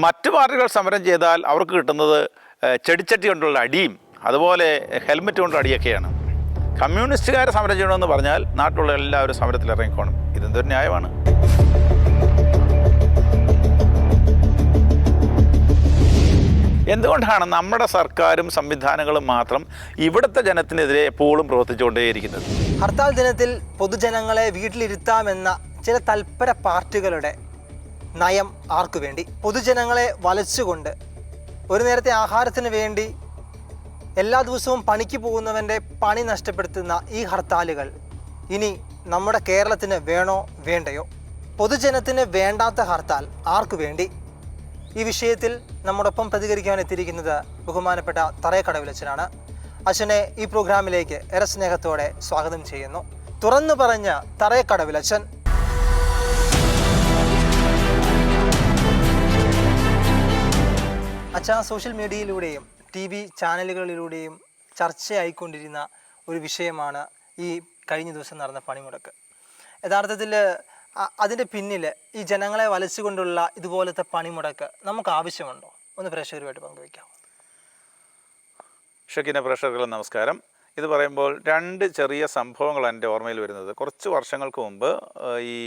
മറ്റു പാർട്ടികൾ സമരം ചെയ്താൽ അവർക്ക് കിട്ടുന്നത് ചെടിച്ചട്ടി കൊണ്ടുള്ള അടിയും അതുപോലെ ഹെൽമെറ്റ് കൊണ്ടുള്ള അടിയൊക്കെയാണ്. കമ്മ്യൂണിസ്റ്റുകാർ സമരം ചെയ്യണമെന്ന് പറഞ്ഞാൽ നാട്ടിലുള്ള എല്ലാവരും സമരത്തിൽ ഇറങ്ങിക്കോണം. ഇതെന്തൊരു ന്യായമാണ്? എന്തുകൊണ്ടാണ് നമ്മുടെ സർക്കാരും സംവിധാനങ്ങളും മാത്രം ഇവിടുത്തെ ജനത്തിനെതിരെ എപ്പോഴും പ്രവർത്തിച്ചുകൊണ്ടേയിരിക്കുന്നത്? ഹർത്താൽ ദിനത്തിൽ പൊതുജനങ്ങളെ വീട്ടിലിരുത്താമെന്ന ചില തൽപര പാർട്ടികളുടെ നയം ആർക്കു വേണ്ടി? പൊതുജനങ്ങളെ വലച്ചുകൊണ്ട് ഒരു നേരത്തെ ആഹാരത്തിന് വേണ്ടി എല്ലാ ദിവസവും പണിക്ക് പോകുന്നവന്റെ പണി നഷ്ടപ്പെടുത്തുന്ന ഈ ഹർത്താലുകൾ ഇനി നമ്മുടെ കേരളത്തിന് വേണോ വേണ്ടയോ? പൊതുജനത്തിന് വേണ്ടാത്ത ഹർത്താൽ ആർക്കു വേണ്ടി? ഈ വിഷയത്തിൽ നമ്മോടൊപ്പം പ്രതികരിക്കാൻ എത്തിയിരിക്കുന്നത് ബഹുമാനപ്പെട്ട തറയക്കടവിലച്ചനാണ് അച്ഛനെ ഈ പ്രോഗ്രാമിലേക്ക് ഏറെ സ്നേഹത്തോടെ സ്വാഗതം ചെയ്യുന്നു. തുറന്നു പറഞ്ഞ തറയക്കടവിലച്ചൻ അച്ഛാ സോഷ്യൽ മീഡിയയിലൂടെയും ടി വി ചാനലുകളിലൂടെയും ചർച്ചയായിക്കൊണ്ടിരുന്ന ഒരു വിഷയമാണ് ഈ കഴിഞ്ഞ ദിവസം നടന്ന പണിമുടക്ക്. യഥാർത്ഥത്തിൽ അതിന്റെ പിന്നിൽ ഈ ജനങ്ങളെ വലച്ചുകൊണ്ടുള്ള ഇതുപോലത്തെ പണിമുടക്ക് നമുക്ക് ആവശ്യമുണ്ടോ? ഒന്ന് പ്രേക്ഷകരുമായിട്ട് പങ്കുവയ്ക്കാം. ഷക്കിന പ്രേക്ഷകർക്ക് നമസ്കാരം. ഇത് പറയുമ്പോൾ രണ്ട് ചെറിയ സംഭവങ്ങളാണ് എന്റെ ഓർമ്മയിൽ വരുന്നത്. കുറച്ച് വർഷങ്ങൾക്ക് മുമ്പ് ഈ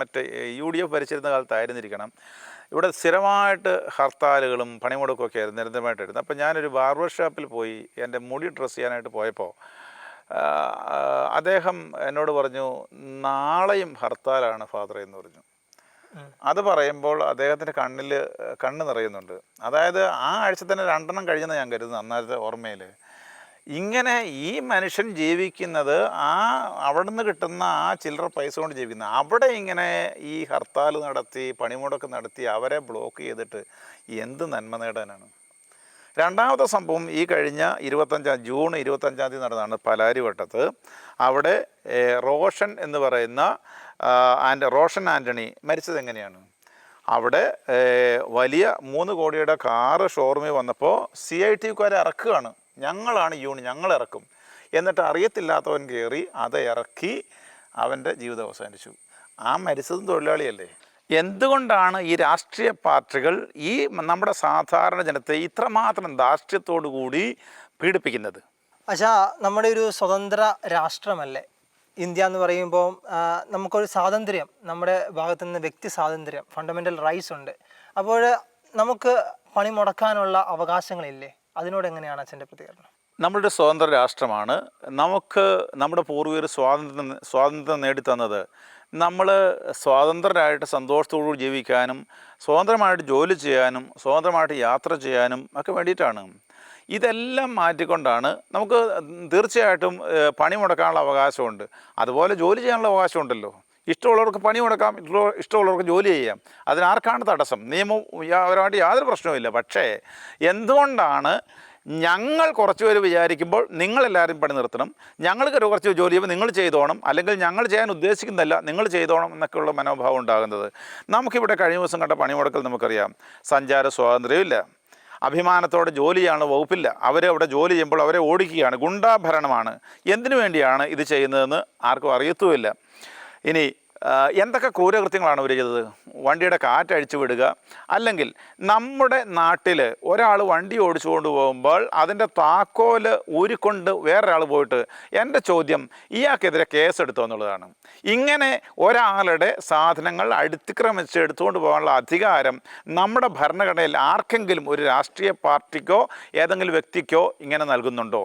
മറ്റേ യു ഡി എഫ് ഭരിച്ചിരുന്ന കാലത്തായിരുന്നിരിക്കണം. ഇവിടെ സ്ഥിരമായിട്ട് ഹർത്താലുകളും പണിമുടക്കും ഒക്കെ ആയിരുന്നു നിരന്തരമായിട്ടായിരുന്നു അപ്പോൾ ഞാനൊരു ബാർബർ ഷോപ്പിൽ പോയി എന്റെ മുടി ഡ്രസ്സ് ചെയ്യാനായിട്ട് പോയപ്പോൾ അദ്ദേഹം എന്നോട് പറഞ്ഞു നാളെയും ഹർത്താലാണ് ഫാദർ എന്ന് പറഞ്ഞു. അത് പറയുമ്പോൾ അദ്ദേഹത്തിന്റെ കണ്ണിൽ കണ്ണ് നിറയുന്നുണ്ട്. അതായത് ആ ആഴ്ച തന്നെ രണ്ടെണ്ണം കഴിഞ്ഞെന്ന് ഞാൻ കരുതുന്നു അന്നേരത്തെ ഓർമ്മയിൽ ഇങ്ങനെ ഈ മനുഷ്യൻ ജീവിക്കുന്നത് ആ അവിടെ നിന്ന് കിട്ടുന്ന ആ ചില്ലറ പൈസ കൊണ്ട് ജീവിക്കുന്നത് അവിടെ ഇങ്ങനെ ഈ ഹർത്താൽ നടത്തി പണിമുടക്ക് നടത്തി അവരെ ബ്ലോക്ക് ചെയ്തിട്ട് എന്ത് നന്മ നേടാനാണ്? രണ്ടാമത്തെ സംഭവം ഈ കഴിഞ്ഞ ഇരുപത്തഞ്ചാം ജൂൺ ഇരുപത്തഞ്ചാം തീയതി നടന്നതാണ് പലാരിവട്ടത്ത്. അവിടെ റോഷൻ എന്ന് പറയുന്ന ആൻഡ് റോഷൻ ആന്റണി മരിച്ചത് എങ്ങനെയാണ്? അവിടെ വലിയ മൂന്ന് കോടിയുടെ കാറ് ഷോറൂമിൽ വന്നപ്പോൾ സി ഐ ടിക്കാരെ ഇറക്കുകയാണ് ഞങ്ങളാണ് യൂണി ഞങ്ങൾ ഇറക്കും എന്നിട്ട് അറിയത്തില്ലാത്തവൻ കയറി അത് ഇറക്കി അവന്റെ ജീവിതം അവസാനിച്ചു ആ മരിച്ചതും തൊഴിലാളിയല്ലേ? എന്തുകൊണ്ടാണ് ഈ രാഷ്ട്രീയ പാർട്ടികൾ ഈ നമ്മുടെ സാധാരണ ജനത്തെ ഇത്രമാത്രം ധാർഷ്ട്യത്തോടു കൂടി പീഡിപ്പിക്കുന്നത്? അച്ഛാ നമ്മുടെ ഒരു സ്വതന്ത്ര രാഷ്ട്രമല്ലേ? ഇന്ത്യ എന്ന് പറയുമ്പോൾ നമുക്കൊരു സ്വാതന്ത്ര്യം നമ്മുടെ ഭാഗത്തു നിന്ന് വ്യക്തി സ്വാതന്ത്ര്യം ഫണ്ടമെന്റൽ റൈറ്റ്സ് ഉണ്ട്. അപ്പോൾ നമുക്ക് പണി മുടക്കാനുള്ള അവകാശങ്ങളില്ലേ? അതിനോട് എങ്ങനെയാണ് അച്ഛന്റെ പ്രതികരണം? നമ്മളുടെ സ്വതന്ത്ര രാഷ്ട്രമാണ്. നമുക്ക് നമ്മുടെ പൂർവികർ സ്വാതന്ത്ര്യം സ്വാതന്ത്ര്യം നേടിത്തന്നത് നമ്മൾ സ്വാതന്ത്ര്യരായിട്ട് സന്തോഷത്തോടു ജീവിക്കാനും സ്വതന്ത്രമായിട്ട് ജോലി ചെയ്യാനും സ്വതന്ത്രമായിട്ട് യാത്ര ചെയ്യാനും ഒക്കെ വേണ്ടിയിട്ടാണ്. ഇതെല്ലാം മാറ്റിക്കൊണ്ടാണ് നമുക്ക് തീർച്ചയായിട്ടും പണി മുടക്കാനുള്ള അവകാശമുണ്ട്. അതുപോലെ ജോലി ചെയ്യാനുള്ള അവകാശമുണ്ടല്ലോ. ഇഷ്ടമുള്ളവർക്ക് പണി കൊടുക്കാം ഇഷ്ടമുള്ളവർക്ക് ജോലി ചെയ്യാം. അതിനാർക്കാണ് തടസ്സം? നിയമം അവരുമായിട്ട് യാതൊരു പ്രശ്നവുമില്ല. പക്ഷേ എന്തുകൊണ്ടാണ് ഞങ്ങൾ കുറച്ച് പേര് വിചാരിക്കുമ്പോൾ നിങ്ങളെല്ലാവരും പണി നിർത്തണം? ഞങ്ങൾക്ക് കുറച്ച് ജോലി ചെയ്യുമ്പോൾ നിങ്ങൾ ചെയ്തോണം? അല്ലെങ്കിൽ ഞങ്ങൾ ചെയ്യാൻ ഉദ്ദേശിക്കുന്നില്ല നിങ്ങൾ ചെയ്തോണം എന്നൊക്കെയുള്ള മനോഭാവം ഉണ്ടാകുന്നത്. നമുക്കിവിടെ കഴിഞ്ഞ ദിവസം കണ്ട പണി മുടക്കൽ നമുക്കറിയാം. സഞ്ചാര സ്വാതന്ത്ര്യമില്ല അഭിമാനത്തോടെ ജോലി ചെയ്യാനുള്ള വകുപ്പില്ല. അവരെ അവിടെ ജോലി ചെയ്യുമ്പോൾ അവരെ ഓടിക്കുകയാണ്. ഗുണ്ടാഭരണമാണ്. എന്തിനു വേണ്ടിയാണ് ഇത് ചെയ്യുന്നതെന്ന് ആർക്കും അറിയത്തുമില്ല. ഇനി എന്തൊക്കെ ക്രൂരകൃത്യങ്ങളാണ് ഇവർ ചെയ്തത്? വണ്ടിയുടെ കാറ്റഴിച്ചു വിടുക. അല്ലെങ്കിൽ നമ്മുടെ നാട്ടിൽ ഒരാൾ വണ്ടി ഓടിച്ചു കൊണ്ടുപോകുമ്പോൾ അതിന്റെ താക്കോൽ ഊരിക്കൊണ്ട് വേറൊരാൾ പോയിട്ട് എന്റെ ചോദ്യം ഇയാൾക്കെതിരെ കേസെടുത്തോ എന്നുള്ളതാണ്. ഇങ്ങനെ ഒരാളുടെ സാധനങ്ങൾ അടുത്തിക്രമിച്ച് എടുത്തുകൊണ്ട് പോകാനുള്ള അധികാരം നമ്മുടെ ഭരണഘടനയിൽ ആർക്കെങ്കിലും ഒരു രാഷ്ട്രീയ പാർട്ടിക്കോ ഏതെങ്കിലും വ്യക്തിക്കോ ഇങ്ങനെ നൽകുന്നുണ്ടോ?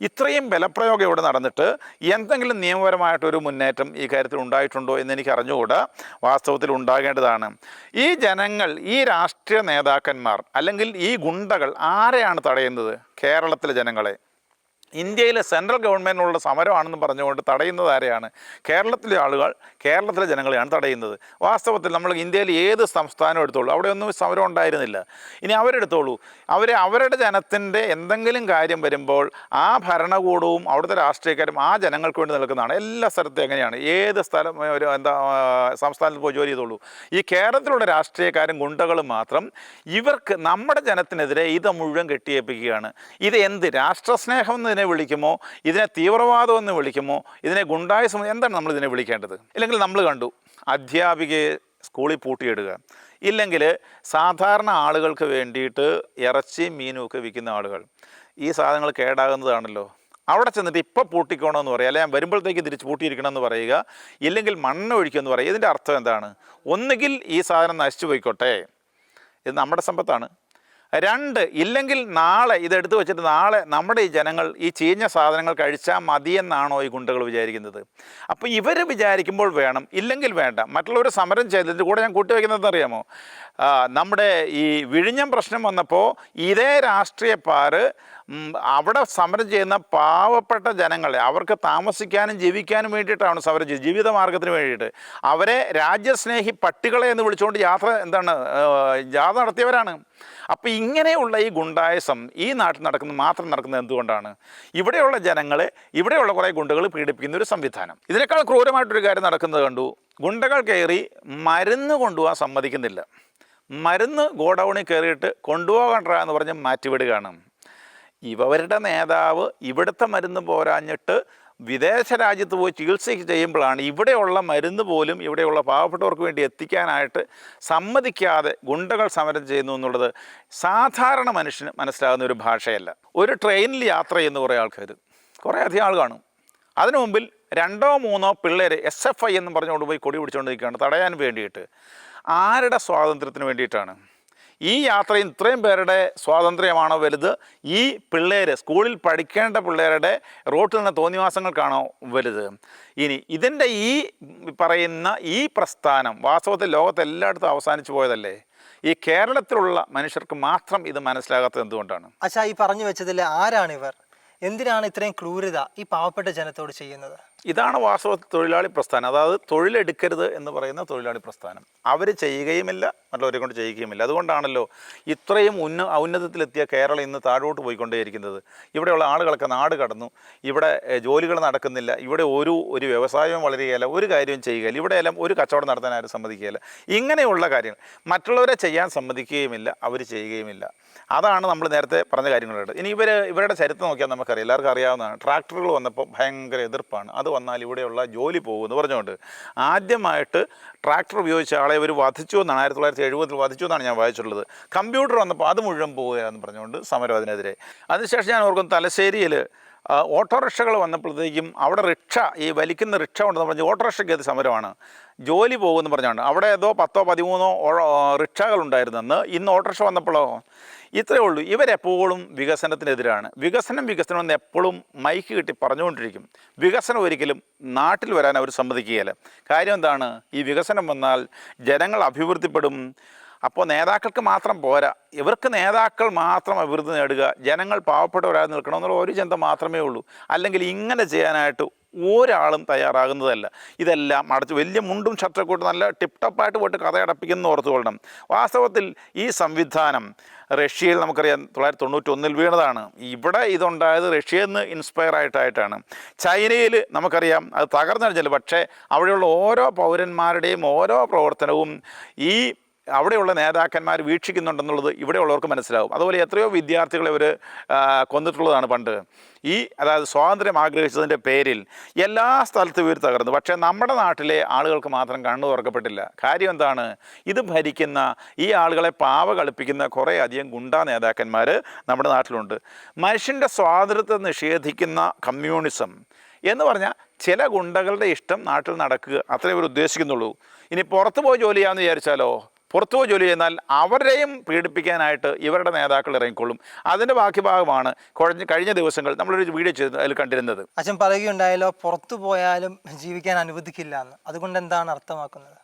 ഇത്രയും ബലപ്രയോഗം ഇവിടെ നടന്നിട്ട് എന്തെങ്കിലും നിയമപരമായിട്ടൊരു മുന്നേറ്റം ഈ കാര്യത്തിൽ ഉണ്ടായിട്ടുണ്ടോ എന്ന് എനിക്ക് അറിഞ്ഞുകൂടാ. വാസ്തവത്തിൽ ഉണ്ടാകേണ്ടതാണ്. ഈ ജനങ്ങൾ ഈ രാഷ്ട്രീയ നേതാക്കന്മാർ അല്ലെങ്കിൽ ഈ ഗുണ്ടകൾ ആരെയാണ് തടയുന്നത്? കേരളത്തിലെ ജനങ്ങളെ. ഇന്ത്യയിലെ സെൻട്രൽ ഗവൺമെന്റിനുള്ള സമരമാണെന്ന് പറഞ്ഞുകൊണ്ട് തടയുന്നത് ആരെയാണ്? കേരളത്തിലെ ആളുകൾ കേരളത്തിലെ ജനങ്ങളെയാണ് തടയുന്നത്. വാസ്തവത്തിൽ നമ്മൾ ഇന്ത്യയിൽ ഏത് സംസ്ഥാനം എടുത്തോളൂ അവിടെ ഒന്നും സമരം ഉണ്ടായിരുന്നില്ല. ഇനി അവരെടുത്തോളൂ. അവരെ അവരുടെ ജനത്തിന്റെ എന്തെങ്കിലും കാര്യം വരുമ്പോൾ ആ ഭരണകൂടവും അവിടുത്തെ രാഷ്ട്രീയക്കാരും ആ ജനങ്ങൾക്ക് വേണ്ടി നിൽക്കുന്നതാണ്. എല്ലാ സ്ഥലത്തും എങ്ങനെയാണ്? ഏത് സ്ഥലം ഒരു എന്താ സംസ്ഥാനത്ത് പോയി ജോലി ചെയ്തോളൂ. ഈ കേരളത്തിലുള്ള രാഷ്ട്രീയക്കാരും ഗുണ്ടകളും മാത്രം ഇവർക്ക് നമ്മുടെ ജനത്തിനെതിരെ ഇത് മുഴുവൻ കെട്ടിയേപ്പിക്കുകയാണ്. ഇത് എന്ത് രാഷ്ട്രസ്നേഹം എന്ന് ഇതിനെ വിളിക്കുമോ? ഇതിനെ തീവ്രവാദം എന്ന് വിളിക്കുമോ? ഇതിനെ ഗുണ്ടായസം എന്താണ് നമ്മൾ ഇതിനെ വിളിക്കേണ്ടത്? ഇല്ലെങ്കിൽ നമ്മൾ കണ്ടു അധ്യാപികയെ സ്കൂളിൽ പൂട്ടിയിടുക. ഇല്ലെങ്കിൽ സാധാരണ ആളുകൾക്ക് വേണ്ടിയിട്ട് ഇറച്ചി മീനും ഒക്കെ വിൽക്കുന്ന ആളുകൾ. ഈ സാധനങ്ങൾ കേടാകുന്നതാണല്ലോ. അവിടെ ചെന്നിട്ട് ഇപ്പോൾ പൂട്ടിക്കോണമെന്ന് പറയുക അല്ലെങ്കിൽ വരുമ്പോഴത്തേക്ക് തിരിച്ച് പൂട്ടിയിരിക്കണമെന്ന് പറയുക. ഇല്ലെങ്കിൽ മണ്ണ് ഒഴിക്കുമെന്ന് പറയുക. ഇതിന്റെ അർത്ഥം എന്താണ്? ഒന്നുകിൽ ഈ സാധനം നശിച്ചു പോയിക്കോട്ടെ. ഇത് നമ്മുടെ സമ്പത്താണ്. രണ്ട് ഇല്ലെങ്കിൽ നാളെ ഇതെടുത്ത് വെച്ചിട്ട് നാളെ നമ്മുടെ ഈ ജനങ്ങൾ ഈ ചീഞ്ഞ സാധനങ്ങൾ കഴിച്ചാൽ മതിയെന്നാണോ ഈ ഗുണ്ടകൾ വിചാരിക്കുന്നത്? അപ്പോൾ ഇവർ വിചാരിക്കുമ്പോൾ വേണം ഇല്ലെങ്കിൽ വേണ്ട. മറ്റുള്ളവർ സമരം ചെയ്തതിന്റെ കൂടെ ഞാൻ കൂട്ടിവെക്കുന്നതെന്ന് അറിയാമോ? നമ്മുടെ ഈ വിഴിഞ്ഞം പ്രശ്നം വന്നപ്പോൾ ഇതേ രാഷ്ട്രീയപ്പാർ അവിടെ സമരം ചെയ്യുന്ന പാവപ്പെട്ട ജനങ്ങളെ അവർക്ക് താമസിക്കാനും ജീവിക്കാനും വേണ്ടിയിട്ടാണ് സമരം ജീവിത ജീവിതമാർഗത്തിന് വേണ്ടിയിട്ട്. അവരെ രാജ്യസ്നേഹി പട്ടികളെ എന്ന് വിളിച്ചുകൊണ്ട് യാത്ര എന്താണ് ജാഥ നടത്തിയവരാണ്. അപ്പോൾ ഇങ്ങനെയുള്ള ഈ ഗുണ്ടായസം ഈ നാട്ടിൽ നടക്കുന്നത് മാത്രം നടക്കുന്നത് എന്തുകൊണ്ടാണ്? ഇവിടെയുള്ള ജനങ്ങളെ ഇവിടെയുള്ള കുറേ ഗുണ്ടകൾ പീഡിപ്പിക്കുന്ന ഒരു സംവിധാനം. ഇതിനേക്കാൾ ക്രൂരമായിട്ടൊരു കാര്യം നടക്കുന്നത് കണ്ടു. ഗുണ്ടകൾ കയറി മരുന്ന് കൊണ്ടുപോകാൻ സമ്മതിക്കുന്നില്ല. മരുന്ന് ഗോഡൗണിൽ കയറിയിട്ട് കൊണ്ടുപോകണ്ട എന്ന് പറഞ്ഞ് മാറ്റിവിടുകയാണ്. ഇവരുടെ നേതാവ് ഇവിടുത്തെ മരുന്ന് പോരാഞ്ഞിട്ട് വിദേശ രാജ്യത്ത് പോയി ചികിത്സ ചെയ്യുമ്പോഴാണ് ഇവിടെയുള്ള മരുന്ന് പോലും ഇവിടെയുള്ള പാവപ്പെട്ടവർക്ക് വേണ്ടി എത്തിക്കാനായിട്ട് സമ്മതിക്കാതെ ഗുണ്ടകൾ സമരം ചെയ്യുന്നു എന്നുള്ളത് സാധാരണ മനുഷ്യന് മനസ്സിലാകുന്ന ഒരു ഭാഷയല്ല. ഒരു ട്രെയിനിൽ യാത്ര ചെയ്യുന്ന കുറേ ആൾക്കാർ കുറേ അധികം ആൾ കാണും. അതിനു മുമ്പിൽ രണ്ടോ മൂന്നോ പിള്ളേർ എസ് എഫ് ഐ എന്ന് പറഞ്ഞുകൊണ്ട് പോയി കൊടി പിടിച്ചുകൊണ്ടിരിക്കുകയാണ് തടയാൻ വേണ്ടിയിട്ട്. ആരുടെ സ്വാതന്ത്ര്യത്തിന് വേണ്ടിയിട്ടാണ്? ഈ യാത്രയും ഇത്രയും പേരുടെ സ്വാതന്ത്ര്യമാണോ വലുത്? ഈ പിള്ളേർ സ്കൂളിൽ പഠിക്കേണ്ട പിള്ളേരുടെ റോട്ടിൽ നിന്ന് തോന്നിവാസങ്ങൾക്കാണോ വലുത്? ഇനി ഇതിന്റെ ഈ പറയുന്ന ഈ പ്രസ്ഥാനം വാസ്തവത്തിൽ ലോകത്തെല്ലായിടത്തും അവസാനിച്ചു പോയതല്ലേ? ഈ കേരളത്തിലുള്ള മനുഷ്യർക്ക് മാത്രം ഇത് മനസ്സിലാകാത്തത് എന്തുകൊണ്ടാണ്? അച്ഛാ ഈ പറഞ്ഞു വെച്ചതിൽ ആരാണ് ഇവർ എന്തിനാണ് ഇത്രയും ക്രൂരത ഈ പാവപ്പെട്ട ജനത്തോട് ചെയ്യുന്നത്? ഇതാണ് വാസ്തവ തൊഴിലാളി പ്രസ്ഥാനം. അതായത് തൊഴിലെടുക്കരുത് എന്ന് പറയുന്ന തൊഴിലാളി പ്രസ്ഥാനം. അവർ ചെയ്യുകയുമില്ല മറ്റുള്ളവരെ കൊണ്ട് ചെയ്യുകയുമില്ല. അതുകൊണ്ടാണല്ലോ ഇത്രയും ഉന്ന ഔന്നതത്തിലെത്തിയ കേരളം ഇന്ന് താഴോട്ട് പോയിക്കൊണ്ടേയിരിക്കുന്നത്. ഇവിടെയുള്ള ആളുകളൊക്കെ നാട് കടന്നു. ഇവിടെ ജോലികൾ നടക്കുന്നില്ല. ഇവിടെ ഒരു ഒരു വ്യവസായവും വളരുകയില്ല. ഒരു കാര്യവും ചെയ്യുകയില്ല. ഇവിടെയെല്ലാം ഒരു കച്ചവടം നടത്താൻ ആരും സമ്മതിക്കുകയില്ല. ഇങ്ങനെയുള്ള കാര്യങ്ങൾ മറ്റുള്ളവരെ ചെയ്യാൻ സമ്മതിക്കുകയുമില്ല അവർ ചെയ്യുകയുമില്ല. അതാണ് നമ്മൾ നേരത്തെ പറഞ്ഞ കാര്യങ്ങളുണ്ട് ഇനി ഇവർ ഇവരുടെ ചരിത്രം നോക്കിയാൽ നമുക്കറിയാം എല്ലാവർക്കും അറിയാവുന്നതാണ്. ട്രാക്ടറുകൾ വന്നപ്പോൾ ഭയങ്കര എതിർപ്പാണ്. അത് വന്നാൽ ഇവിടെയുള്ള ജോലി പോകുമെന്ന് പറഞ്ഞുകൊണ്ട്. ആദ്യമായിട്ട് ട്രാക്ടർ ഉപയോഗിച്ച ആളെ ഇവർ വധിച്ചു എന്നാണ്. ആയിരത്തി തൊള്ളായിരത്തി എഴുപതിൽ വധിച്ചു എന്നാണ് ഞാൻ വായിച്ചിട്ടുള്ളത്. കമ്പ്യൂട്ടർ വന്നപ്പോൾ അത് മുഴുവൻ പോവുകയെന്ന് പറഞ്ഞുകൊണ്ട് സമരം അതിനെതിരെ അതിനുശേഷം ഞാൻ ഓർക്കും തലശ്ശേരിയിൽ ഓട്ടോറിക്ഷകൾ വന്നപ്പോഴത്തേക്കും അവിടെ റിക്ഷ ഈ വലിക്കുന്ന റിക്ഷ ഉണ്ടെന്ന് പറഞ്ഞ് ഓട്ടോറിക്ഷയ്ക്ക് അത് സമരമാണ്. ജോലി പോകുമെന്ന് പറഞ്ഞുകൊണ്ട്. അവിടെ ഏതോ പത്തോ പതിമൂന്നോ റിക്ഷകളുണ്ടായിരുന്നെന്ന് ഇന്ന് ഓട്ടോറിക്ഷ വന്നപ്പോഴോ? ഇത്രയേ ഉള്ളൂ. ഇവരെപ്പോഴും വികസനത്തിനെതിരാണ്. വികസനം വികസനം എന്ന് എപ്പോഴും മൈക്ക് കിട്ടി പറഞ്ഞുകൊണ്ടിരിക്കും. വികസനം ഒരിക്കലും നാട്ടിൽ വരാൻ അവർ സമ്മതിക്കുകയില്ല. കാര്യം എന്താണ്? ഈ വികസനം വന്നാൽ ജനങ്ങൾ അഭിവൃദ്ധിപ്പെടും. അപ്പോൾ നേതാക്കൾക്ക് മാത്രം പോരാ. ഇവർക്ക് നേതാക്കൾ മാത്രം അഭിവൃദ്ധി നേടുക. ജനങ്ങൾ പാവപ്പെട്ടവരായി നിൽക്കണമെന്നുള്ള ഒരു ചിന്ത മാത്രമേ ഉള്ളൂ. അല്ലെങ്കിൽ ഇങ്ങനെ ചെയ്യാനായിട്ട് ഒരാളും തയ്യാറാകുന്നതല്ല. ഇതെല്ലാം അടച്ച് വലിയ മുണ്ടും ഷർട്ടൊക്കെ നല്ല ടിപ് ടപ്പായിട്ട് പോയിട്ട് കഥയടപ്പിക്കുന്നു ഓർത്തുകൊള്ളണം. വാസ്തവത്തിൽ ഈ സംവിധാനം റഷ്യയിൽ നമുക്കറിയാം തൊള്ളായിരത്തി തൊണ്ണൂറ്റി ഒന്നിൽ വീണതാണ്. ഇവിടെ ഇതുണ്ടായത് റഷ്യയിൽ നിന്ന് ഇൻസ്പയർ ആയിട്ടായിട്ടാണ്. ചൈനയിൽ നമുക്കറിയാം അത് തകർന്നടിച്ചല്ലോ പക്ഷേ അവിടെയുള്ള ഓരോ പൗരന്മാരുടെയും ഓരോ പ്രവർത്തനവും ഈ അവിടെയുള്ള നേതാക്കന്മാർ വീക്ഷിക്കുന്നുണ്ടെന്നുള്ളത് ഇവിടെയുള്ളവർക്ക് മനസ്സിലാവും. അതുപോലെ എത്രയോ വിദ്യാർത്ഥികളെ അവർ കൊന്നിട്ടുള്ളതാണ് പണ്ട്. ഈ അതായത് സ്വാതന്ത്ര്യം ആഗ്രഹിച്ചതിന്റെ പേരിൽ എല്ലാ സ്ഥലത്തും ഇവർ തകർന്നു. പക്ഷേ നമ്മുടെ നാട്ടിലെ ആളുകൾക്ക് മാത്രം കണ്ണു തുറക്കപ്പെട്ടില്ല. കാര്യം എന്താണ്? ഇത് ഭരിക്കുന്ന ഈ ആളുകളെ പാവ കളിപ്പിക്കുന്ന കുറേ അധികം ഗുണ്ടാ നേതാക്കന്മാർ നമ്മുടെ നാട്ടിലുണ്ട്. മനുഷ്യന്റെ സ്വാതന്ത്ര്യത്തെ നിഷേധിക്കുന്ന കമ്മ്യൂണിസം എന്ന് പറഞ്ഞാൽ ചില ഗുണ്ടകളുടെ ഇഷ്ടം നാട്ടിൽ നടക്കുക. അത്രേ ഇവർ ഉദ്ദേശിക്കുന്നുള്ളൂ. ഇനി പുറത്തു പോയി ജോലി ചെയ്യാമെന്ന് വിചാരിച്ചാലോ? പുറത്തു പോയി ജോലി ചെയ്യുന്നാൽ അവരെയും പീഡിപ്പിക്കാനായിട്ട് ഇവരുടെ നേതാക്കൾ ഇറങ്ങിക്കൊള്ളും. അതിന്റെ ബാക്കി ഭാഗമാണ് കഴിഞ്ഞ കഴിഞ്ഞ ദിവസങ്ങൾ നമ്മളൊരു വീഡിയോ ചെയ്ത് അതിൽ കണ്ടിരുന്നത്. അച്ഛൻ പറയുകയുണ്ടായല്ലോ പുറത്തു പോയാലും ജീവിക്കാൻ അനുവദിക്കില്ല എന്ന്. അതുകൊണ്ട് എന്താണ് അർത്ഥമാക്കുന്നത്?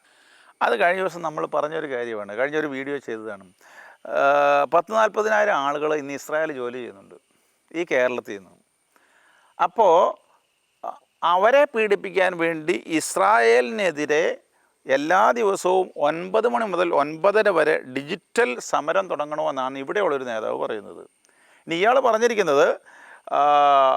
അത് കഴിഞ്ഞ ദിവസം നമ്മൾ പറഞ്ഞൊരു കാര്യമാണ്. കഴിഞ്ഞൊരു വീഡിയോ ചെയ്തതാണ്. പത്ത് നാൽപ്പതിനായിരം ആളുകൾ ഇന്ന് ഇസ്രായേൽ ജോലി ചെയ്യുന്നുണ്ട്. ഈ കേരളത്തിൽ നിന്ന്. അപ്പോൾ അവരെ പീഡിപ്പിക്കാൻ വേണ്ടി ഇസ്രായേലിനെതിരെ എല്ലാ ദിവസവും ഒൻപത് മണി മുതൽ ഒൻപതര വരെ ഡിജിറ്റൽ സമരം തുടങ്ങണമെന്നാണ് ഇവിടെയുള്ളൊരു നേതാവ് പറയുന്നത്. ഇനി ഇയാൾ പറഞ്ഞിരിക്കുന്നത്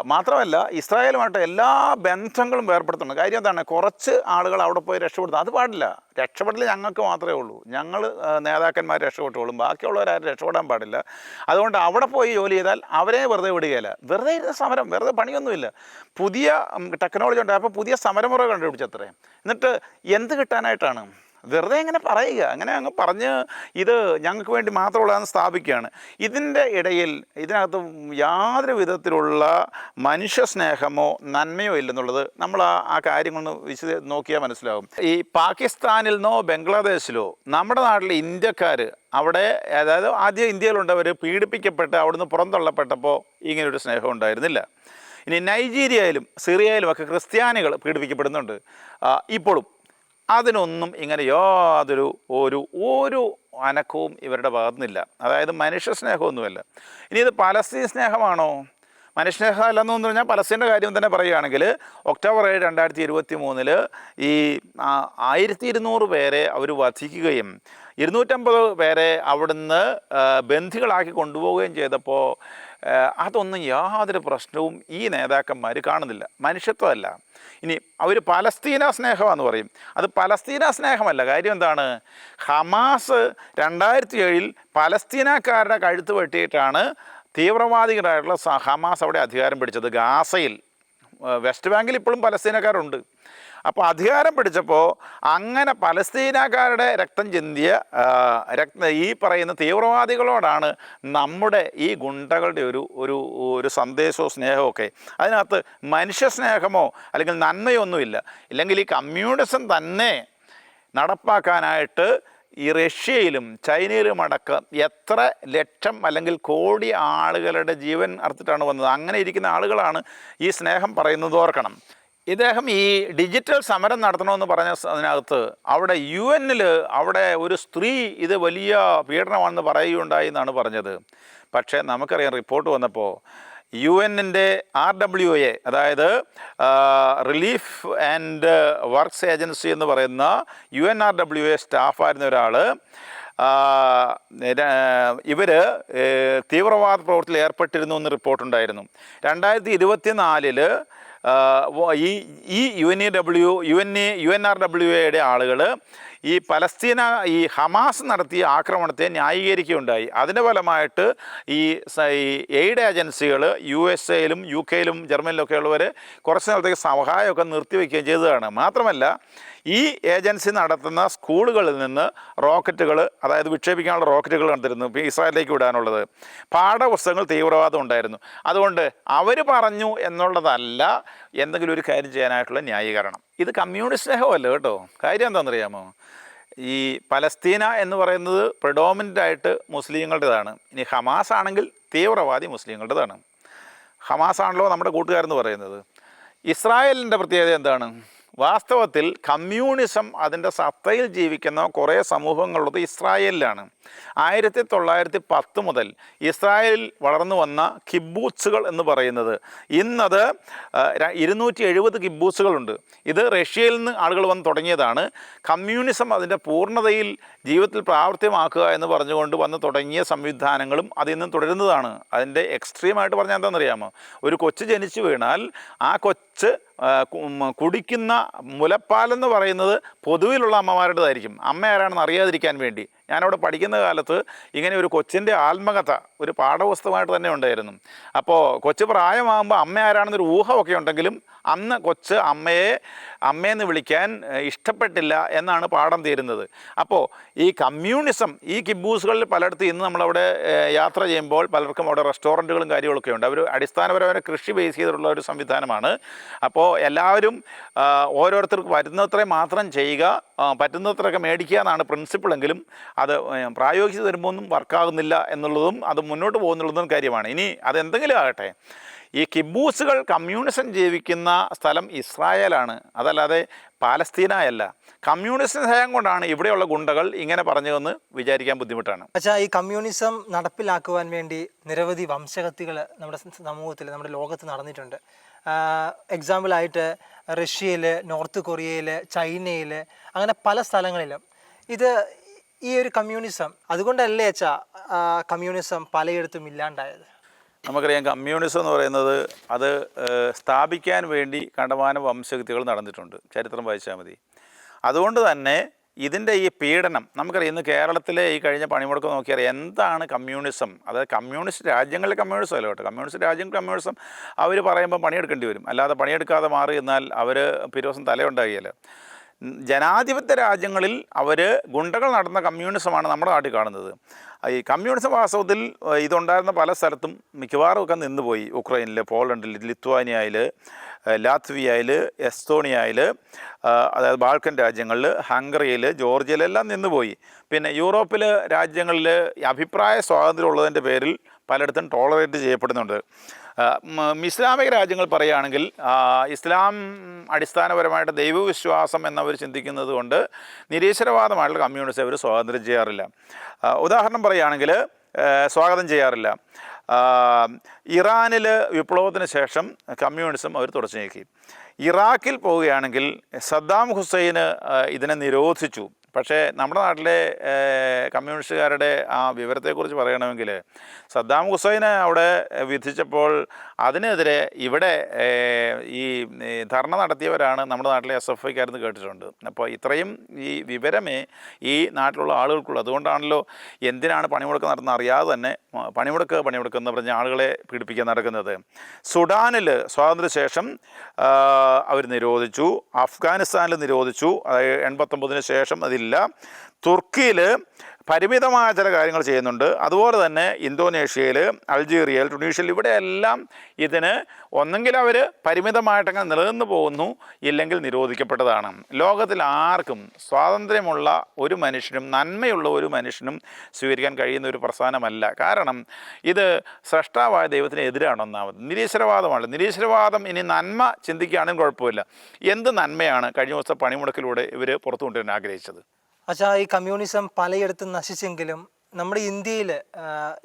മാത്രമല്ല ഇസ്രായേലുമായിട്ട് എല്ലാ ബന്ധങ്ങളും വേർപ്പെടുത്തുന്നു കാര്യം എന്താണ്? കുറച്ച് ആളുകൾ അവിടെ പോയി രക്ഷപ്പെടുത്തുന്നത് അത് പാടില്ല. രക്ഷപ്പെടൽ ഞങ്ങൾക്ക് മാത്രമേ ഉള്ളൂ. ഞങ്ങൾ നേതാക്കന്മാർ രക്ഷപ്പെട്ടോളും ബാക്കിയുള്ളവരാരും രക്ഷപ്പെടാൻ പാടില്ല. അതുകൊണ്ട് അവിടെ പോയി ജോലി ചെയ്താൽ അവരെ വെറുതെ വിടുകയില്ല. വെറുതെ ഇരുന്ന സമരം വെറുതെ പണിയൊന്നുമില്ല. പുതിയ ടെക്നോളജി ഉണ്ടായപ്പോൾ പുതിയ സമരമുറ കണ്ടുപിടിച്ചത്രേ. എന്നിട്ട് എന്ത് കിട്ടാനായിട്ടാണ്? വെറുതെ അങ്ങനെ പറയുക. അങ്ങനെ അങ്ങ് പറഞ്ഞ് ഇത് ഞങ്ങൾക്ക് വേണ്ടി മാത്രമുള്ളതെന്ന് സ്ഥാപിക്കുകയാണ്. ഇതിന്റെ ഇടയിൽ ഇതിനകത്ത് യാതൊരു വിധത്തിലുള്ള മനുഷ്യ സ്നേഹമോ നന്മയോ ഇല്ലെന്നുള്ളത് നമ്മൾ ആ ആ കാര്യങ്ങളൊന്ന് വിശദ നോക്കിയാൽ മനസ്സിലാവും. ഈ പാകിസ്ഥാനിൽ നിന്നോ ബംഗ്ലാദേശിലോ നമ്മുടെ നാട്ടിലെ ഇന്ത്യക്കാർ അവിടെ അതായത് ആദ്യം ഇന്ത്യയിലുണ്ടവർ പീഡിപ്പിക്കപ്പെട്ട് അവിടുന്ന് പുറന്തള്ളപ്പെട്ടപ്പോൾ ഇങ്ങനൊരു സ്നേഹം ഉണ്ടായിരുന്നില്ല. ഇനി നൈജീരിയയിലും സിറിയയിലും ഒക്കെ ക്രിസ്ത്യാനികൾ പീഡിപ്പിക്കപ്പെടുന്നുണ്ട്. ഇപ്പോഴും അതിനൊന്നും ഇങ്ങനെ യാതൊരു ഒരു ഒരു അനക്കവും ഇവരുടെ ഭാഗത്തുനിന്നില്ല. അതായത് മനുഷ്യ സ്നേഹമൊന്നുമല്ല. ഇനി ഇത് പലസ്തീൻ സ്നേഹമാണോ? മനുഷ്യസ്നേഹം അല്ലെന്ന് പറഞ്ഞാൽ പലസ്തീന്റെ കാര്യം തന്നെ പറയുകയാണെങ്കിൽ ഒക്ടോബർ ഏഴ് രണ്ടായിരത്തി ഇരുപത്തി മൂന്നിൽ ഈ ആയിരത്തി ഇരുന്നൂറ് പേരെ അവർ വധിക്കുകയും ഇരുന്നൂറ്റമ്പത് പേരെ അവിടുന്ന് ബന്ധികളാക്കി കൊണ്ടുപോവുകയും ചെയ്തപ്പോൾ അതൊന്നും യാതൊരു പ്രശ്നവും ഈ നേതാക്കന്മാർ കാണുന്നില്ല. മനുഷ്യത്വമല്ല. ഇനി അവർ പലസ്തീന സ്നേഹമാണെന്ന് പറയും. അത് പലസ്തീന സ്നേഹമല്ല. കാര്യം എന്താണ്? ഹമാസ് രണ്ടായിരത്തി ഏഴിൽ പലസ്തീനക്കാരുടെ കഴുത്ത് വെട്ടിയിട്ടാണ് തീവ്രവാദികളായിട്ടുള്ള ഹമാസ് അവിടെ അധികാരം പിടിച്ചത് ഗാസയിൽ. വെസ്റ്റ് ബാങ്കിൽ ഇപ്പോഴും പലസ്തീനക്കാരുണ്ട്. അപ്പോൾ അധികാരം പിടിച്ചപ്പോൾ അങ്ങനെ പലസ്തീനക്കാരുടെ രക്തം ചിന്തിയ രക്ത ഈ പറയുന്ന തീവ്രവാദികളോടാണ് നമ്മുടെ ഈ ഗുണ്ടകളുടെ ഒരു ഒരു ഒരു സന്ദേശമോ സ്നേഹമോ ഒക്കെ. അതിനകത്ത് മനുഷ്യ സ്നേഹമോ അല്ലെങ്കിൽ നന്മയോ ഒന്നുമില്ല ഇല്ലെങ്കിൽ ഈ കമ്മ്യൂണിസം തന്നെ നടപ്പാക്കാനായിട്ട് ഈ റഷ്യയിലും ചൈനയിലും അടക്കം എത്ര ലക്ഷം അല്ലെങ്കിൽ കോടി ആളുകളുടെ ജീവൻ അർത്തിട്ടാണ് വന്നത്. അങ്ങനെ ഇരിക്കുന്ന ആളുകളാണ് ഈ സ്നേഹം പറയുന്നത് ഓർക്കണം. ഇദ്ദേഹം ഈ ഡിജിറ്റൽ സമരം നടത്തണമെന്ന് പറഞ്ഞ അതിനകത്ത് അവിടെ യു എന്നിൽ അവിടെ ഒരു സ്ത്രീ ഇത് വലിയ പീഡനമാണെന്ന് പറയുകയുണ്ടായി എന്നാണ് പറഞ്ഞത്. പക്ഷേ നമുക്കറിയാം റിപ്പോർട്ട് വന്നപ്പോൾ യു എന്നിന്റെ ആർ ഡബ്ല്യു എ അതായത് റിലീഫ് ആൻഡ് വർക്ക്സ് ഏജൻസി എന്ന് പറയുന്ന U N R W A സ്റ്റാഫായിരുന്ന ഒരാൾ ഇവർ തീവ്രവാദ പ്രവർത്തിയിൽ ഏർപ്പെട്ടിരുന്നു എന്ന് റിപ്പോർട്ടുണ്ടായിരുന്നു. രണ്ടായിരത്തി ഇരുപത്തി നാലിൽ ഈ ഈ U N E W U N E U N R W എയുടെ ആളുകൾ ഈ പലസ്തീന ഈ ഹമാസ് നടത്തിയ ആക്രമണത്തെ ന്യായീകരിക്കുകയുണ്ടായി. അതിന്റെ ഫലമായിട്ട് ഈ എയ്ഡ് ഏജൻസികൾ യു എസ് എയിലും യു കെയിലും ജർമ്മനിലൊക്കെ ഉള്ളവർ കുറച്ച് നാളത്തേക്ക് സഹായമൊക്കെ നിർത്തിവെക്കുകയും ചെയ്തതാണ്. മാത്രമല്ല ഈ ഏജൻസി നടത്തുന്ന സ്കൂളുകളിൽ നിന്ന് റോക്കറ്റുകൾ അതായത് വിക്ഷേപിക്കാനുള്ള റോക്കറ്റുകൾ കണ്ടിരുന്നു ഇസ്രായേലിലേക്ക് വിടാനുള്ളത്. പാഠപുസ്തകങ്ങൾ തീവ്രവാദം ഉണ്ടായിരുന്നു. അതുകൊണ്ട് അവർ പറഞ്ഞു എന്നുള്ളതല്ല എന്തെങ്കിലും ഒരു കാര്യം ചെയ്യാനായിട്ടുള്ള ന്യായീകരണം. ഇത് കമ്മ്യൂണിസ്റ്റ് സ്നേഹമല്ല കേട്ടോ? കാര്യം എന്താണെന്നറിയാമോ? ഈ പലസ്തീന എന്ന് പറയുന്നത് predominant ആയിട്ട് മുസ്ലിങ്ങളുടേതാണ്. ഇനി ഹമാസ് ആണെങ്കിൽ തീവ്രവാദി മുസ്ലിങ്ങളുടേതാണ്. ഹമാസ് ആണല്ലോ നമ്മുടെ കൂട്ടുകാരെന്ന് പറയുന്നത്. ഇസ്രായേലിന്റെ പ്രത്യേകത എന്താണ്? വാസ്തവത്തിൽ കമ്മ്യൂണിസം അതിന്റെ സത്തയിൽ ജീവിക്കുന്ന കുറേ സമൂഹങ്ങളുള്ളത് ഇസ്രായേലിലാണ്. ആയിരത്തി തൊള്ളായിരത്തി പത്ത് മുതൽ ഇസ്രായേലിൽ വളർന്നു വന്ന കിബൂസുകൾ എന്ന് പറയുന്നത്. ഇന്നത് ഇരുന്നൂറ്റി എഴുപത് കിബൂസുകളുണ്ട് ഇത് റഷ്യയിൽ നിന്ന് ആളുകൾ വന്ന് തുടങ്ങിയതാണ്. കമ്മ്യൂണിസം അതിന്റെ പൂർണതയിൽ ജീവിതത്തിൽ പ്രാവർത്തികമാക്കുക എന്ന് പറഞ്ഞുകൊണ്ട് വന്ന് തുടങ്ങിയ സംവിധാനങ്ങളും അതിൽ നിന്ന് തുടരുന്നതാണ്. അതിന്റെ എക്സ്ട്രീമായിട്ട് പറഞ്ഞാൽ എന്താണെന്നറിയാമോ? ഒരു കൊച്ചു ജനിച്ചു വീണാൽ ആ കൊച്ച് ആ, കു- ഉം, കുടിക്കുന്ന മുലപ്പാലെന്ന് പറയുന്നത് പൊതുവിലുള്ള അമ്മമാരുടേതായിരിക്കും. അമ്മ ആരാണെന്ന് അറിയാതിരിക്കാൻ വേണ്ടി. ഞാനവിടെ പഠിക്കുന്ന കാലത്ത് ഇങ്ങനെ ഒരു കൊച്ചിന്റെ ആത്മകഥ ഒരു പാഠപുസ്തകമായിട്ട് തന്നെ ഉണ്ടായിരുന്നു. അപ്പോൾ കൊച്ചു പ്രായമാകുമ്പോൾ അമ്മ ആരാണെന്നൊരു ഊഹമൊക്കെ ഉണ്ടെങ്കിലും അന്ന് കൊച്ച് അമ്മയെ അമ്മയെന്ന് വിളിക്കാൻ ഇഷ്ടപ്പെട്ടില്ല എന്നാണ് പാഠം തീരുന്നത്. അപ്പോൾ ഈ കമ്മ്യൂണിസം ഈ കിബൂസുകളിൽ പലയിടത്തും ഇന്ന് നമ്മളവിടെ യാത്ര ചെയ്യുമ്പോൾ പലർക്കും അവിടെ റെസ്റ്റോറന്റുകളും കാര്യങ്ങളൊക്കെ ഉണ്ട്. അവർ അടിസ്ഥാനപരമായ കൃഷി ബേസ് ചെയ്തിട്ടുള്ള ഒരു സംവിധാനമാണ്. അപ്പോൾ എല്ലാവരും ഓരോരുത്തർക്ക് വരുന്നത്രയും മാത്രം ചെയ്യുക പറ്റുന്നത്രയൊക്കെ മേടിക്കുക എന്നാണ് പ്രിൻസിപ്പിളെങ്കിലും അത് പ്രായോഗിച്ച് തരുമ്പോഴൊന്നും വർക്കാകുന്നില്ല എന്നുള്ളതും അത് മുന്നോട്ട് പോകുന്നുള്ളതും കാര്യമാണ്. ഇനി അതെന്തെങ്കിലും ആകട്ടെ. ഈ കിബൂസുകൾ കമ്മ്യൂണിസം ജീവിക്കുന്ന സ്ഥലം ഇസ്രായേലാണ്. അതല്ലാതെ പാലസ്തീനായല്ല. കമ്മ്യൂണിസം സഹായം കൊണ്ടാണ് ഇവിടെയുള്ള ഗുണ്ടകൾ ഇങ്ങനെ പറഞ്ഞതെന്ന് വിചാരിക്കാൻ ബുദ്ധിമുട്ടാണ്. പക്ഷേ ഈ കമ്മ്യൂണിസം നടപ്പിലാക്കുവാൻ വേണ്ടി നിരവധി വംശഹത്യകൾ നമ്മുടെ സമൂഹത്തിൽ നമ്മുടെ ലോകത്ത് നടന്നിട്ടുണ്ട്. എക്സാമ്പിളായിട്ട് റഷ്യയിൽ നോർത്ത് കൊറിയയിൽ ചൈനയിൽ അങ്ങനെ പല സ്ഥലങ്ങളിലും. ഇത് ഈ ഒരു കമ്മ്യൂണിസം അതുകൊണ്ടല്ലേ അച്ഛാ കമ്മ്യൂണിസം പലയിടത്തും ഇല്ലാണ്ടായത്? നമുക്കറിയാം കമ്മ്യൂണിസം എന്ന് പറയുന്നത് അത് സ്ഥാപിക്കാൻ വേണ്ടി കണ്ടമാനം വംശഹത്യകൾ നടന്നിട്ടുണ്ട്. ചരിത്രം വായിച്ചാൽ മതി. അതുകൊണ്ട് തന്നെ ഇതിന്റെ ഈ പീഡനം നമുക്കറിയാം ഇന്ന് കേരളത്തിലെ ഈ കഴിഞ്ഞ പണിമുടക്ക് നോക്കിയാൽ എന്താണ് കമ്മ്യൂണിസം? അതായത് കമ്മ്യൂണിസ്റ്റ് രാജ്യങ്ങളിലെ കമ്മ്യൂണിസം അല്ല കേട്ടോ. കമ്മ്യൂണിസ്റ്റ് രാജ്യം കമ്മ്യൂണിസം അവർ പറയുമ്പോൾ പണിയെടുക്കേണ്ടി വരും. അല്ലാതെ പണിയെടുക്കാതെ മാറി എന്നാൽ അവർ പിരോസം തലയുണ്ടാകിയാൽ ജനാധിപത്യ രാജ്യങ്ങളിൽ അവർ ഗുണ്ടകൾ നടന്ന കമ്മ്യൂണിസമാണ് നമ്മുടെ നാട്ടിൽ കാണുന്നത്. ഈ കമ്മ്യൂണിസം വാസ്തവത്തിൽ ഇതുണ്ടായിരുന്ന പല സ്ഥലത്തും മിക്കവാറും ഒക്കെ നിന്നുപോയി. ഉക്രൈനിൽ പോളണ്ടിൽ ലിത്വാനിയയിൽ ലാത്വിയയിൽ എസ്തോണിയയിൽ അതായത് ബാൾക്കൻ രാജ്യങ്ങളിൽ ഹംഗറിയിൽ ജോർജിയയിലെല്ലാം നിന്നുപോയി. പിന്നെ യൂറോപ്പിലെ രാജ്യങ്ങളിൽ അഭിപ്രായ സ്വാതന്ത്ര്യം ഉള്ളതിന്റെ പേരിൽ പലയിടത്തും ടോളറേറ്റ് ചെയ്യപ്പെടുന്നുണ്ട്. ഇസ്ലാമിക രാജ്യങ്ങൾ പറയുകയാണെങ്കിൽ ഇസ്ലാം അടിസ്ഥാനപരമായിട്ട് ദൈവവിശ്വാസം എന്നവർ ചിന്തിക്കുന്നത് കൊണ്ട് നിരീശ്വരവാദമായിട്ടുള്ള കമ്മ്യൂണിസ്റ്റ് അവർ സ്വാതന്ത്ര്യം ചെയ്യാറില്ല. ഉദാഹരണം പറയുകയാണെങ്കിൽ സ്വാഗതം ചെയ്യാറില്ല. ഇറാനിൽ വിപ്ലവത്തിന് ശേഷം കമ്മ്യൂണിസം അവർ തുടച്ചു നീക്കി. ഇറാഖിൽ പോവുകയാണെങ്കിൽ സദ്ദാം ഹുസൈന് ഇതിനെ നിരോധിച്ചു. പക്ഷേ നമ്മുടെ നാട്ടിലെ കമ്മ്യൂണിസ്റ്റുകാരുടെ ആ വിവരത്തെക്കുറിച്ച് പറയണമെങ്കിൽ സദ്ദാം ഹുസൈനെ അവിടെ വിധിച്ചപ്പോൾ അതിനെതിരെ ഇവിടെ ഈ ധർണ നടത്തിയവരാണ് നമ്മുടെ നാട്ടിലെ എസ് എഫ് ഐക്കാരെന്ന് കേട്ടിട്ടുണ്ട്. അപ്പോൾ ഇത്രയും ഈ വിവരമേ ഈ നാട്ടിലുള്ള ആളുകൾക്കുള്ളൂ. അതുകൊണ്ടാണല്ലോ എന്തിനാണ് പണിമുടക്ക് നടത്തുന്നത്? അറിയാതെ തന്നെ പണിമുടക്ക് പണിമുടക്ക് എന്ന് പറഞ്ഞ ആളുകളെ പീഡിപ്പിക്കാൻ നടക്കുന്നത്. സുഡാനിൽ സ്വാതന്ത്ര്യശേഷം അവർ നിരോധിച്ചു. അഫ്ഗാനിസ്ഥാനിൽ നിരോധിച്ചു. എൺപത്തൊമ്പതിന് ശേഷം അതില്ല തുർക്കിയിൽ പരിമിതമായ ചില കാര്യങ്ങൾ ചെയ്യുന്നുണ്ട്. അതുപോലെ തന്നെ ഇന്തോനേഷ്യയിൽ അൾജീരിയയിൽ ടുണീഷ്യയിൽ ഇവിടെയെല്ലാം ഇതിന് ഒന്നെങ്കിൽ അവർ പരിമിതമായിട്ടങ്ങനെ നിലനിന്ന് പോകുന്നു ഇല്ലെങ്കിൽ നിരോധിക്കപ്പെട്ടതാണ്. ലോകത്തിൽ ആർക്കും സ്വാതന്ത്ര്യമുള്ള ഒരു മനുഷ്യനും നന്മയുള്ള ഒരു മനുഷ്യനും സ്വീകരിക്കാൻ കഴിയുന്ന ഒരു പ്രസ്ഥാനമല്ല. കാരണം ഇത് സ്രഷ്ടാവായ ദൈവത്തിന് എതിരാണ് ഒന്നാമത്. നിരീശ്വരവാദമാണ്. നിരീശ്വരവാദം ഇനി നന്മ ചിന്തിക്കുകയാണെങ്കിൽ കുഴപ്പമില്ല. എന്ത് നന്മയാണ് കഴിഞ്ഞ ദിവസത്തെ പണിമുടക്കിലൂടെ ഇവർ പുറത്തു കൊണ്ടുവരാൻ ആഗ്രഹിച്ചത്? അച്ഛാ ഈ കമ്മ്യൂണിസം പലയിടത്തും നശിച്ചെങ്കിലും നമ്മുടെ ഇന്ത്യയിൽ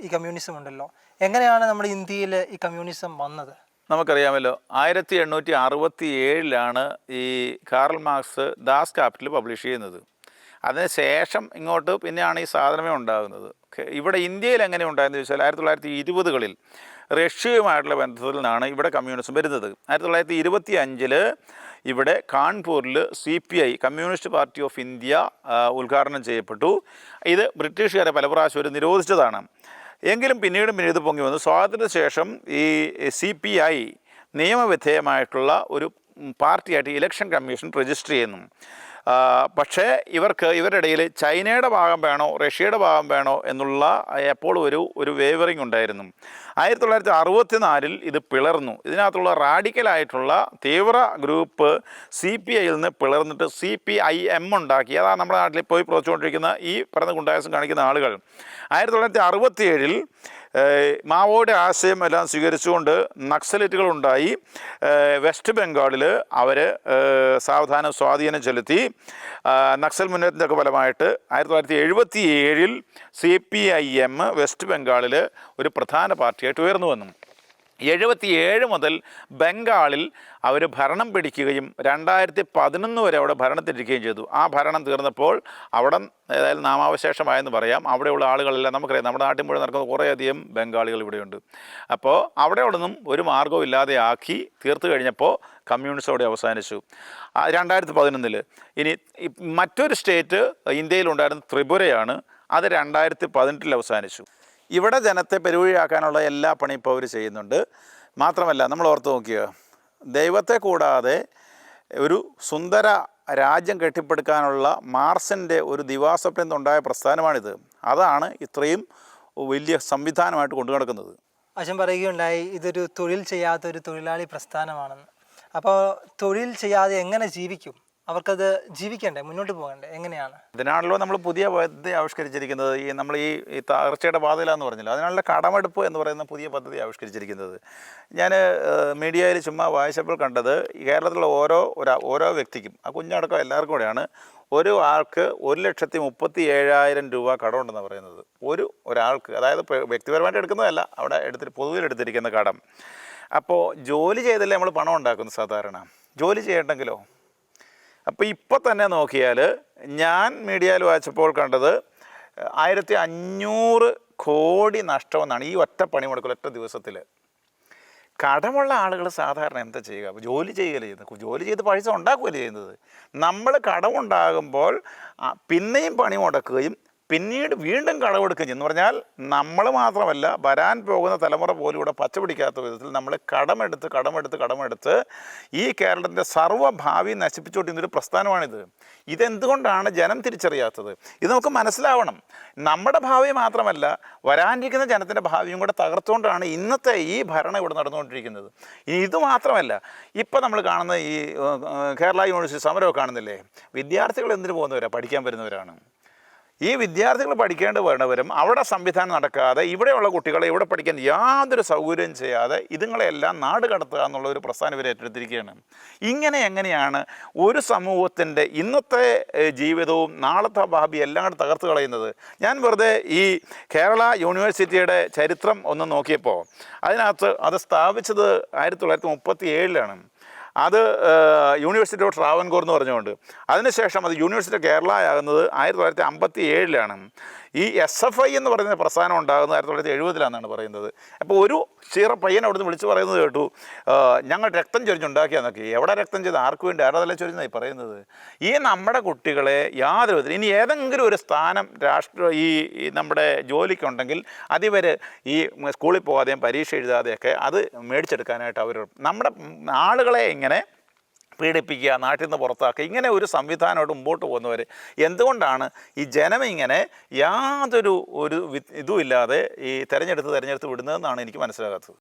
ഈ കമ്മ്യൂണിസം ഉണ്ടല്ലോ. എങ്ങനെയാണ് നമ്മുടെ ഇന്ത്യയിൽ ഈ കമ്മ്യൂണിസം വന്നത്? നമുക്കറിയാമല്ലോ ആയിരത്തി എണ്ണൂറ്റി അറുപത്തി ഏഴിലാണ് ഈ Karl Marx Das Kapital publish ചെയ്യുന്നത്. അതിന് ശേഷം ഇങ്ങോട്ട് പിന്നെയാണ് ഈ സാധനമേ ഉണ്ടാകുന്നത്. ഇവിടെ ഇന്ത്യയിൽ എങ്ങനെ ഉണ്ടായെന്ന് ചോദിച്ചാൽ ആയിരത്തി തൊള്ളായിരത്തി ഇരുപതുകളിൽ റഷ്യയുമായിട്ടുള്ള ബന്ധത്തിൽ നിന്നാണ് ഇവിടെ കമ്മ്യൂണിസം വരുന്നത്. ആയിരത്തി തൊള്ളായിരത്തി ഇരുപത്തി അഞ്ചിൽ ഇവിടെ കാൺപൂരിൽ C P I communist party of India ഉദ്ഘാടനം ചെയ്യപ്പെട്ടു. ഇത് ബ്രിട്ടീഷുകാരെ പല പ്രാവശ്യം ഒരു നിരോധിച്ചതാണ്. എങ്കിലും പിന്നീട് പിന്നീട് പൊങ്ങി വന്നു. സ്വാതന്ത്ര്യശേഷം ശേഷം ഈ സി പി ഐ നിയമവിധേയമായിട്ടുള്ള ഒരു പാർട്ടിയായിട്ട് ഇലക്ഷൻ കമ്മീഷൻ രജിസ്റ്റർ ചെയ്യുന്നു. പക്ഷേ ഇവർക്ക് ഇവരുടെ ഇടയിൽ ചൈനയുടെ ഭാഗം വേണോ റഷ്യയുടെ ഭാഗം വേണോ എന്നുള്ള എപ്പോഴും ഒരു ഒരു വേവറിങ് ഉണ്ടായിരുന്നു. ആയിരത്തി തൊള്ളായിരത്തി അറുപത്തിനാലിൽ ഇത് പിളർന്നു. ഇതിനകത്തുള്ള റാഡിക്കലായിട്ടുള്ള തീവ്ര ഗ്രൂപ്പ് സി പി ഐയിൽ നിന്ന് പിളർന്നിട്ട് സി പി ഐ എം ഉണ്ടാക്കി. അതാണ് നമ്മുടെ നാട്ടിൽ പോയി പ്രവർത്തിച്ചുകൊണ്ടിരിക്കുന്ന ഈ പറഞ്ഞ ഗുണ്ടായസം കാണിക്കുന്ന ആളുകൾ. ആയിരത്തി തൊള്ളായിരത്തി അറുപത്തിയേഴിൽ മാവോയുടെ ആശയം എല്ലാം സ്വീകരിച്ചുകൊണ്ട് നക്സലേറ്റുകളുണ്ടായി. വെസ്റ്റ് ബംഗാളിൽ അവർ സാവധാനം സ്വാധീനം ചെലുത്തി. നക്സൽ മുന്നേറ്റത്തിന്റെ ഫലമായിട്ട് ആയിരത്തി തൊള്ളായിരത്തി എഴുപത്തി ഏഴിൽ C P I M west ബംഗാളിൽ ഒരു പ്രധാന പാർട്ടിയായിട്ട് ഉയർന്നു വന്നു. എഴുപത്തിയേഴ് മുതൽ ബംഗാളിൽ അവർ ഭരണം പിടിക്കുകയും രണ്ടായിരത്തി പതിനൊന്ന് വരെ അവിടെ ഭരണത്തിരിക്കുകയും ചെയ്തു. ആ ഭരണം തീർന്നപ്പോൾ അവിടെ ഏതായാലും നാമാവശേഷമായെന്ന് പറയാം. അവിടെയുള്ള ആളുകളെല്ലാം നമുക്കറിയാം. നമ്മുടെ നാട്ടിൽ മുഴുവൻ നടക്കുന്ന കുറേയധികം ബംഗാളികൾ ഇവിടെയുണ്ട്. അപ്പോൾ അവിടെ നിന്നും ഒരു മാർഗവും ഇല്ലാതെ ആക്കി തീർത്തു കഴിഞ്ഞപ്പോൾ കമ്മ്യൂണിസം അവിടെ അവസാനിച്ചു. രണ്ടായിരത്തി പതിനൊന്നിൽ ഇനി മറ്റൊരു സ്റ്റേറ്റ് ഇന്ത്യയിലുണ്ടായിരുന്ന ത്രിപുരയാണ്. അത് രണ്ടായിരത്തി പതിനെട്ടിൽ അവസാനിച്ചു. ഇവിടെ ജനത്തെ പെരുവഴിയാക്കാനുള്ള എല്ലാ പണിയും ഇപ്പോൾ അവർ ചെയ്യുന്നുണ്ട്. മാത്രമല്ല നമ്മൾ ഓർത്ത് നോക്കിയോ? ദൈവത്തെ കൂടാതെ ഒരു സുന്ദര രാജ്യം കെട്ടിപ്പടുക്കാനുള്ള മാർസിന്റെ ഒരു ദിവാസ്വപ്നം ഉണ്ടായ പ്രസ്ഥാനമാണിത്. അതാണ് ഇത്രയും വലിയ സംവിധാനമായിട്ട് കൊണ്ടു നടക്കുന്നത്. അച്ഛൻ പറയുകയുണ്ടായി ഇതൊരു തൊഴിൽ ചെയ്യാത്ത ഒരു തൊഴിലാളി പ്രസ്ഥാനമാണെന്ന്. അപ്പോൾ തൊഴിൽ ചെയ്യാതെ എങ്ങനെ ജീവിക്കും? അവർക്കത് ജീവിക്കണ്ടേ മുന്നോട്ട് പോകണ്ടേ? എങ്ങനെയാണ്? അതിനാണല്ലോ നമ്മൾ പുതിയ പദ്ധതി ആവിഷ്കരിച്ചിരിക്കുന്നത്. ഈ നമ്മൾ ഈ തകർച്ചയുടെ പാതയിലാന്ന് പറഞ്ഞല്ലോ? അതിനുള്ള കടമെടുപ്പ് എന്ന് പറയുന്ന പുതിയ പദ്ധതി ആവിഷ്കരിച്ചിരിക്കുന്നത്. ഞാൻ മീഡിയയിൽ ചുമ്മാ വായിച്ചപ്പോൾ കണ്ടത് കേരളത്തിലുള്ള ഓരോ ഓരോ വ്യക്തിക്കും ആ കുഞ്ഞടക്കം എല്ലാവർക്കും കൂടെയാണ് ഒരു ആൾക്ക് ഒരു ലക്ഷത്തി മുപ്പത്തി ഏഴായിരം രൂപ കടമുണ്ടെന്ന് പറയുന്നത്. ഒരു ഒരാൾക്ക് അതായത് വ്യക്തിപരമായിട്ട് എടുക്കുന്നതല്ല അവിടെ എടുത്തിട്ട് പൊതുവിൽ എടുത്തിരിക്കുന്ന കടം. അപ്പോൾ ജോലി ചെയ്തല്ലേ നമ്മൾ പണം ഉണ്ടാക്കുന്നത് സാധാരണ? ജോലി ചെയ്യണ്ടെങ്കിലോ? അപ്പോൾ ഇപ്പോൾ തന്നെ നോക്കിയാൽ ഞാൻ മീഡിയയിൽ വായിച്ചപ്പോൾ കണ്ടത് ആയിരത്തി അഞ്ഞൂറ് കോടി നഷ്ടമെന്നാണ് ഈ ഒറ്റ പണിമുടക്കൽ ഒറ്റ ദിവസത്തിൽ കടമുള്ള ആളുകൾ സാധാരണ എന്താ ചെയ്യുക? ജോലി ചെയ്യുകയല്ലേ ചെയ്യുന്നത്? ജോലി ചെയ്ത് പൈസ ഉണ്ടാക്കുകയല്ലേ ചെയ്യുന്നത്? നമ്മൾ കടമുണ്ടാകുമ്പോൾ പിന്നെയും പണി മുടക്കുകയും പിന്നീട് വീണ്ടും കടമെടുക്കുകയും ചെയ്യും എന്ന് പറഞ്ഞാൽ നമ്മൾ മാത്രമല്ല വരാൻ പോകുന്ന തലമുറ പോലും ഇവിടെ പച്ചപിടിക്കാത്ത വിധത്തിൽ നമ്മൾ കടമെടുത്ത് കടമെടുത്ത് കടമെടുത്ത് ഈ കേരളത്തിന്റെ സർവഭാവി നശിപ്പിച്ചുകൊണ്ടിരുന്നൊരു പ്രസ്ഥാനമാണിത്. ഇതെന്തുകൊണ്ടാണ് ജനം തിരിച്ചറിയാത്തത്? ഇത് നമുക്ക് മനസ്സിലാവണം. നമ്മുടെ ഭാവി മാത്രമല്ല വരാനിരിക്കുന്ന ജനത്തിന്റെ ഭാവിയും കൂടെ തകർത്തുകൊണ്ടാണ് ഇന്നത്തെ ഈ ഭരണം ഇവിടെ നടന്നുകൊണ്ടിരിക്കുന്നത്. ഇനി ഇത് മാത്രമല്ല ഇപ്പോൾ നമ്മൾ കാണുന്ന ഈ കേരള യൂണിവേഴ്സിറ്റി സമരമൊക്കെ കാണുന്നില്ലേ? വിദ്യാർത്ഥികൾ എന്തിനു പോകുന്നവരാണ് പഠിക്കാൻ വരുന്നവരാണ്. ഈ വിദ്യാർത്ഥികൾ പഠിക്കേണ്ടി വരണവരും അവിടെ സംവിധാനം നടക്കാതെ ഇവിടെയുള്ള കുട്ടികളെ ഇവിടെ പഠിക്കാൻ യാതൊരു സൗകര്യം ചെയ്യാതെ ഇതുങ്ങളെല്ലാം നാട് കടത്തുക എന്നുള്ള ഒരു പ്രസ്ഥാനം ഇവർ ഏറ്റെടുത്തിരിക്കുകയാണ്. ഇങ്ങനെ എങ്ങനെയാണ് ഒരു സമൂഹത്തിന്റെ ഇന്നത്തെ ജീവിതവും നാളത്തെ ഭാവി എല്ലാം കൂടെ തകർത്ത് കളയുന്നത്? ഞാൻ വെറുതെ ഈ കേരള യൂണിവേഴ്സിറ്റിയുടെ ചരിത്രം ഒന്ന് നോക്കിയപ്പോൾ അതിനകത്ത് അത് സ്ഥാപിച്ചത് ആയിരത്തി തൊള്ളായിരത്തി മുപ്പത്തി ഏഴിലാണ്. അത് യൂണിവേഴ്സിറ്റി ഓഫ് ട്രാവൻകൂർ എന്ന് പറഞ്ഞുകൊണ്ട്. അതിനുശേഷം അത് യൂണിവേഴ്സിറ്റി ഓഫ് കേരള ആകുന്നത് ആയിരത്തി തൊള്ളായിരത്തി അമ്പത്തി ഏഴിലാണ് ഈ എസ് എഫ് ഐ എന്ന് പറയുന്ന പ്രസ്ഥാനം ഉണ്ടാകുന്നത് ആയിരത്തി തൊള്ളായിരത്തി എഴുപതിലാണെന്നാണ് പറയുന്നത്. അപ്പോൾ ഒരു ചീറ പയ്യൻ അവിടുന്ന് വിളിച്ച് പറയുന്നത് കേട്ടു ഞങ്ങൾ രക്തം ചൊരിഞ്ഞുണ്ടാക്കിയാന്നൊക്കെ എവിടെ രക്തം ചെയ്ത് ആർക്ക് വേണ്ടി? ആരാധന ചൊരിഞ്ഞായി പറയുന്നത്? ഈ നമ്മുടെ കുട്ടികളെ യാതൊരു വിധത്തിൽ ഇനി ഏതെങ്കിലും ഒരു സ്ഥാനം രാഷ്ട്ര ഈ നമ്മുടെ ജോലിക്കുണ്ടെങ്കിൽ അതിവർ ഈ സ്കൂളിൽ പോകാതെയും പരീക്ഷ എഴുതാതെയൊക്കെ അത് മേടിച്ചെടുക്കാനായിട്ട് അവർ നമ്മുടെ ആളുകളെ ഇങ്ങനെ പീഡിപ്പിക്കുക നാട്ടിൽ നിന്ന് പുറത്താക്കുക ഇങ്ങനെ ഒരു സംവിധാനമായിട്ട് മുമ്പോട്ട് പോകുന്നവർ എന്തുകൊണ്ടാണ് ഈ ജനം ഇങ്ങനെ യാതൊരു ഒരു ഇതുമില്ലാതെ ഈ തെരഞ്ഞെടുത്ത് തിരഞ്ഞെടുത്ത് വിടുന്നതെന്നാണ് എനിക്ക് മനസ്സിലാകാത്തത്?